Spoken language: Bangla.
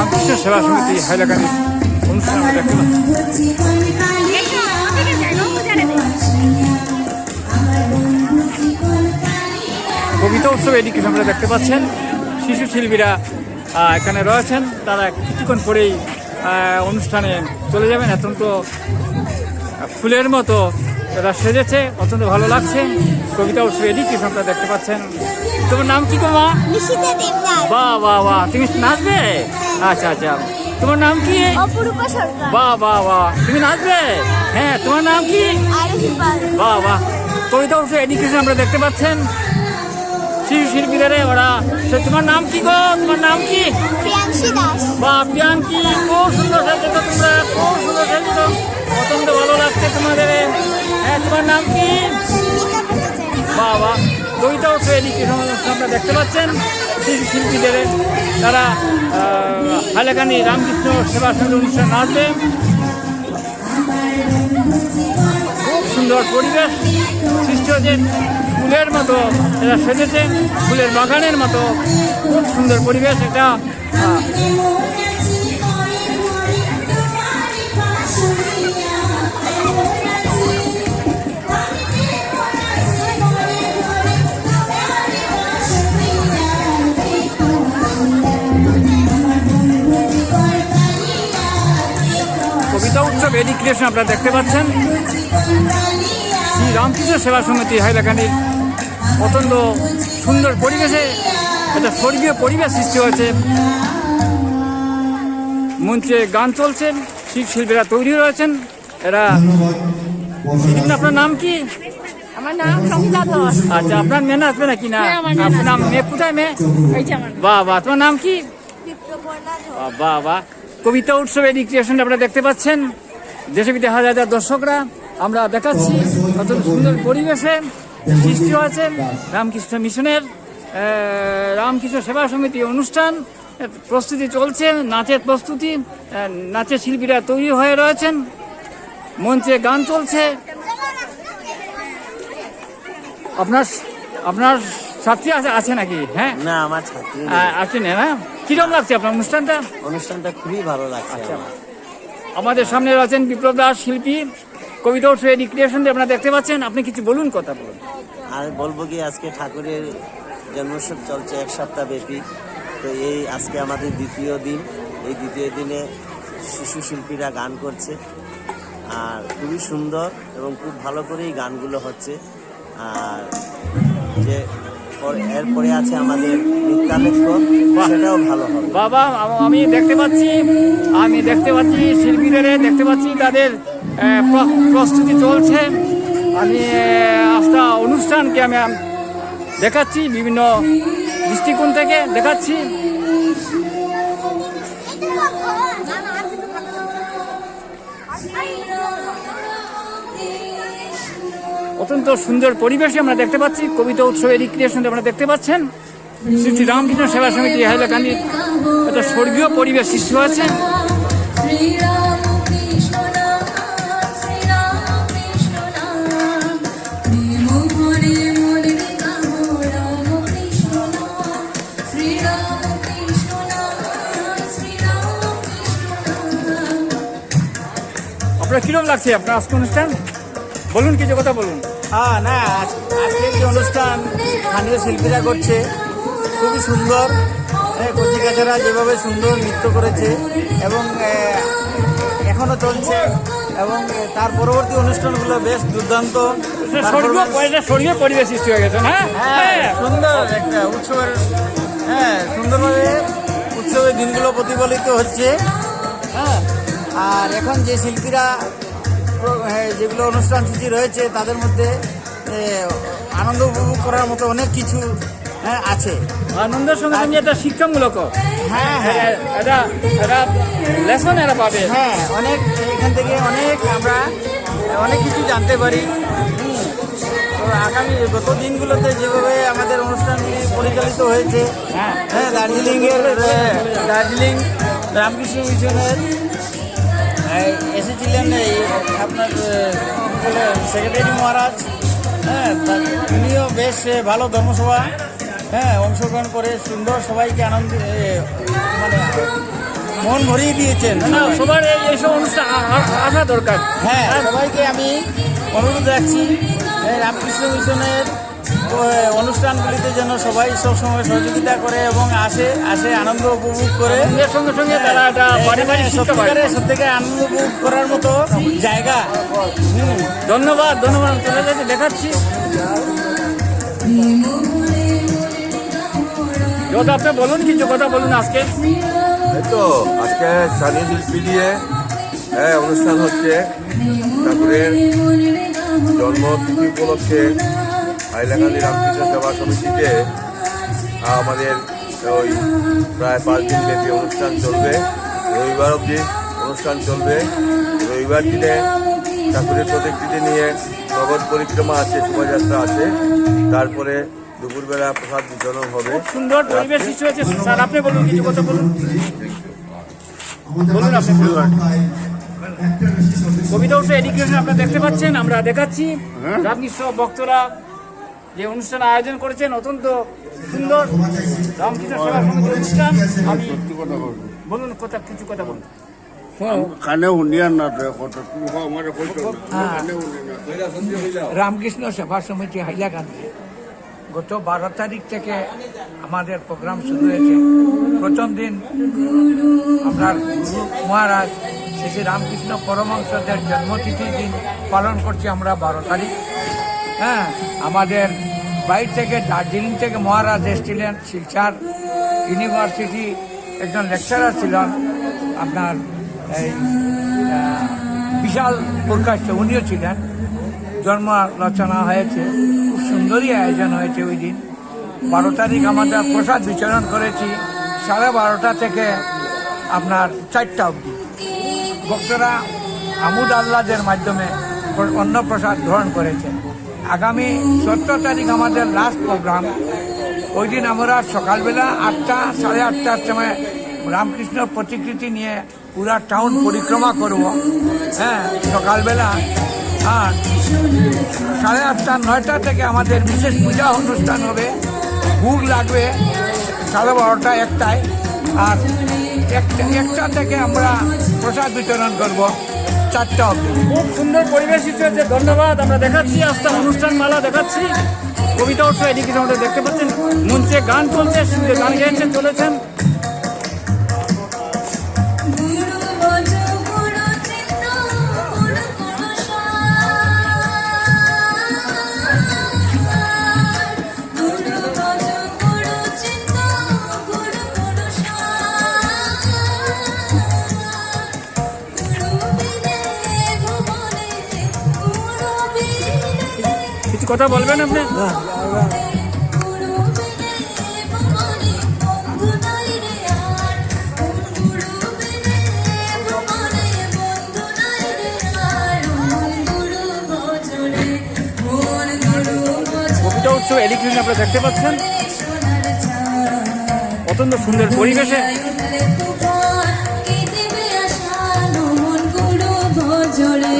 রামকৃষ্ণ সেবা সমিতি হাইলাকান্দি অনুষ্ঠান আমরা দেখতে। কবিতা উৎসব এদিকে আমরা দেখতে পাচ্ছেন। শিশু শিল্পীরা এখানে রয়েছেন। তারা কিছুক্ষণ পরেই অনুষ্ঠানে চলে যাবেন। অত্যন্ত ফুলের মতো এরা সেজেছে। অত্যন্ত ভালো লাগছে। কবিতা উৎসব এদিকে আপনারা দেখতে পাচ্ছেন। তোমার নাম কি গো মা? নিশিতা দেবদাস। বাহ বাহ বাহ। তুমি নাচবে? আচ্ছা আচ্ছা। তোমার নাম কি? অপরূপা সরকার। বাহ বাহ বাহ। তুমি নাচবে? হ্যাঁ তোমার নাম কি? পাল বাহ বাহ। কবিতা উৎসব এডুকেশন আমরা দেখতে পাচ্ছেন। শিশু শিল্পীদের ওরা। তোমার নাম কি গো? তোমার নাম কি? বা পিয়াঙ্কি খুব সুন্দর সেজেছ তোমরা খুব সুন্দর সেজেছ। অত্যন্ত ভালো লাগছে তোমাদের। হ্যাঁ তোমার নাম কি? ভট্টাচার্য। বাহ বাহ। কবিতা উৎসব এডুকেশন আমরা দেখতে পাচ্ছেন। শিশু শিল্পীদের তারা হাইলাকানি রামকৃষ্ণ সেবা সঙ্গে অনুষ্ঠান আছে খুব সুন্দর পরিবেশ সৃষ্টি হয়েছে। ফুলের মতো এরা সেজেছে, ফুলের বাগানের মতো। খুব সুন্দর পরিবেশ, এটা এডি ক্রিয়েশন আপনারা দেখতে পাচ্ছেন। শ্রী রামকৃষ্ণ সেবা সমিতি হাইলাকান্দির অত্যন্ত সুন্দর পরিবেশে একটা স্বর্গীয় পরিবেশ সৃষ্টি হয়েছে। মঞ্চে গান চলছে শিখ শিল্পীরা তৈরি রয়েছেন এরা আপনার নাম কি? আমার নাম ধর আচ্ছা আপনার মেয়ে নাচবে নাকি? না হ্যাঁ, আপনার নাম মেয়ে কোথায় মেয়ে? বাহ বাহ তোমার নাম কি? বাহ, বাহ কবিতা উৎসব এই ক্রিয়েশন আপনারা দেখতে পাচ্ছেন। দেশে বিদেশে হাজার হাজার দর্শকরা আমরা দেখাচ্ছি কত সুন্দর পরিবেশে সৃষ্টি হয়েছে রামকৃষ্ণ মিশনের রামকৃষ্ণ সেবা সমিতি অনুষ্ঠান প্রস্তুতি চলছে নাচের প্রস্তুতি নাচের শিল্পীরা তৈরি হয়ে রয়েছেন মঞ্চে গান চলছে। আপনার আপনার ছাত্রী আছে আছে নাকি? হ্যাঁ? না আমার ছাত্রী নেই। আ- আছেন না? কীরকম লাগছে আপনার অনুষ্ঠানটা? অনুষ্ঠানটা খুবই ভালো লাগছে আচ্ছা। আমাদের সামনে রয়েছেন বিপ্লব দাস শিল্পী, কবিতা উৎসব রিক্রিয়েশন আপনারা দেখতে পাচ্ছেন, আপনি কিছু বলুন, কথা বলুন। আর বলব কি, আজকে ঠাকুরের জন্মোৎসব চলছে এক সপ্তাহ ব্যাপী। তো এই আজকে আমাদের দ্বিতীয় দিন। এই দ্বিতীয় দিনে শিশু শিল্পীরা গান করছে। আর খুবই সুন্দর এবং খুব ভালো করেই গানগুলো হচ্ছে। আর যে পর- এরপরে আছে আমাদের সেটাও ভালো হবে। বাবা আমি দেখতে পাচ্ছি আমি দেখতে পাচ্ছি শিল্পীদের দেখতে পাচ্ছি তাদের প্রস্তুতি চলছে। আমি একটা অনুষ্ঠানকে আমি দেখাচ্ছি বিভিন্ন দৃষ্টিকোণ থেকে দেখাচ্ছি। অত্যন্ত সুন্দর পরিবেশে আমরা দেখতে পাচ্ছি, কবিতা উৎসবের রিক্রিয়েশন আমরা দেখতে পাচ্ছেন। শ্রী শ্রী রামকৃষ্ণ সেবা সমিতি হাইলাকান্দির একটা স্বর্গীয় পরিবেশ সৃষ্টি হয়েছে। আপনার কীরকম লাগছে আপনার আজকে অনুষ্ঠান? বলুন কিছু কথা বলুন। হ্যাঁ না আজ- আজকে যে অনুষ্ঠান স্থানীয় শিল্পীরা করছে খুবই সুন্দর। হ্যাঁ কচিকাচারা যেভাবে সুন্দর নৃত্য করেছে এবং আহ, এখনও চলছে এবং তার পরবর্তী অনুষ্ঠানগুলো বেশ দুর্দান্ত স্বর্গীয় পরিবেশ সৃষ্টি হয়ে গেছে না হ্যাঁ হ্যাঁ। সুন্দর একটা উৎসবের হ্যাঁ সুন্দরভাবে উৎসবের দিনগুলো প্রতিফলিত হচ্ছে। হ্যাঁ। আর এখন যে শিল্পীরা প্র- হ্যাঁ, যেগুলো অনুষ্ঠান সূচি রয়েছে তাদের মধ্যে আনন্দ উপভোগ করার মতো অনেক কিছু হ্যাঁ আছে। আনন্দের সঙ্গে সঙ্গে এটা শিক্ষামূলক হ্যাঁ হ্যাঁ। এটা এটা লেসন এরা পাবে। হ্যাঁ অনেক এখান থেকে অনেক আমরা অনেক কিছু জানতে পারি। তো আগামী গত দিনগুলোতে যেভাবে আমাদের অনুষ্ঠানগুলি পরিচালিত হয়েছে হ্যাঁ। হ্যাঁ দার্জিলিংয়ের দার্জিলিং রামকৃষ্ণ মিশনের এসেছিলেন এই আপনার সেক্রেটারি মহারাজ। হ্যাঁ উনিও বেশ ভালো ধর্মসভা হ্যাঁ অংশগ্রহণ করে সুন্দর সবাইকে আনন্দ মানে মন ভরিয়ে দিয়েছেন। না সবার এই এইসব অনুষ্ঠান আসা দরকার। হ্যাঁ সবাইকে আমি অনুরোধ রাখছি রামকৃষ্ণ মিশনের অনুষ্ঠানগুলিতে যেন সবাই সবসময় সহযোগিতা করে এবং আসে আসে আনন্দ উপভোগ করে। এর সঙ্গে সঙ্গে তারা একটা পারিবারিক সত্যিকারে সব থেকে আনন্দ উপভোগ করার মতো জায়গা। হুম ধন্যবাদ ধন্যবাদ। চলে যাচ্ছে দেখাচ্ছি। যত আপনি বলুন কিছু কথা বলুন আজকে। তো আজকে স্থানীয় শিল্পী দিয়ে হ্যাঁ অনুষ্ঠান হচ্ছে। ঠাকুরের জন্মতিথি উপলক্ষে হাইলাকান্দি রামকৃষ্ণ সেবা সমিতিতে আমাদের ওই প্রায় পাঁচ দিন ব্যাপী অনুষ্ঠান চলবে। রবিবার অবধি অনুষ্ঠান চলবে। রবিবার দিনে ঠাকুরের প্রত্যেকটিতে নিয়ে নগদ পরিক্রমা আছে শোভাযাত্রা আছে। তারপরে দুপুরবেলা প্রসাদ বিতরণ হবে। সুন্দর পরিবেশ সৃষ্টি হয়েছে। স্যার আপনি বলুন কিছু কথা বলুন। বলুন আপনি। কবিতা উৎসব এডুকেশন আপনারা দেখতে পাচ্ছেন আমরা দেখাচ্ছি। রামকৃষ্ণ ভক্তরা যে অনুষ্ঠান আয়োজন করেছেন অত্যন্ত সুন্দর রামকৃষ্ণ সেবা সমিতির অনুষ্ঠান আমি বলুন কথা কিছু কথা বলুন। কানে শুনিয়া রামকৃষ্ণ সেবা সমিতি হাইলাকান্দি গত বারো তারিখ থেকে আমাদের প্রোগ্রাম শুরু হয়েছে। প্রথম দিন আপনার গুরু মহারাজ শ্রী শ্রী রামকৃষ্ণ পরমহংসদের জন্মতিথির দিন পালন করছি আমরা বারো তারিখ। হ্যাঁ আমাদের বাইর থেকে দার্জিলিং থেকে মহারাজ এসেছিলেন, শিলচার ইউনিভার্সিটি একজন লেকচারার ছিলেন, আপনার এই বিশাল প্রকাশ্য উনিও ছিলেন। জন্ম রচনা হয়েছে, খুব সুন্দরই আয়োজন হয়েছে ওই দিন। বারো তারিখ আমাদের প্রসাদ বিতরণ করেছি, সাড়ে বারোটা থেকে আপনার চারটা অবধি। ভক্তরা আমুদ আল্লাদের মাধ্যমে প্র- অন্নপ্রসাদ গ্রহণ করেছে আগামী সতেরো তারিখ আমাদের লাস্ট প্রোগ্রাম ওই দিন আমরা সকালবেলা আটটা, সাড়ে আটটার সময় রামকৃষ্ণ প্রতিকৃতি নিয়ে পুরা টাউন পরিক্রমা করব। হ্যাঁ সকালবেলা। আর সাড়ে আটটা, নয়টা থেকে আমাদের বিশেষ পূজা অনুষ্ঠান হবে। ভোগ লাগবে সাড়ে বারোটা একটায়। আর একটা একটা থেকে আমরা প্রসাদ বিতরণ করব। চারটা অব্দি খুব সুন্দর পরিবেশ হয়েছে। ধন্যবাদ। আমরা দেখাচ্ছি আজকে অনুষ্ঠান মালা দেখাচ্ছি। কবিতা উৎসব এদিকে আমাদের দেখতে পাচ্ছেন। মঞ্চে গান চলছে গান গেয়েছেন চলেছেন। কথা বলবেন আপনি? কবিতা উৎসব এলিগ্রিন আপনারা দেখতে পাচ্ছেন। অত্যন্ত সুন্দর পরিবেশে। ভোজরে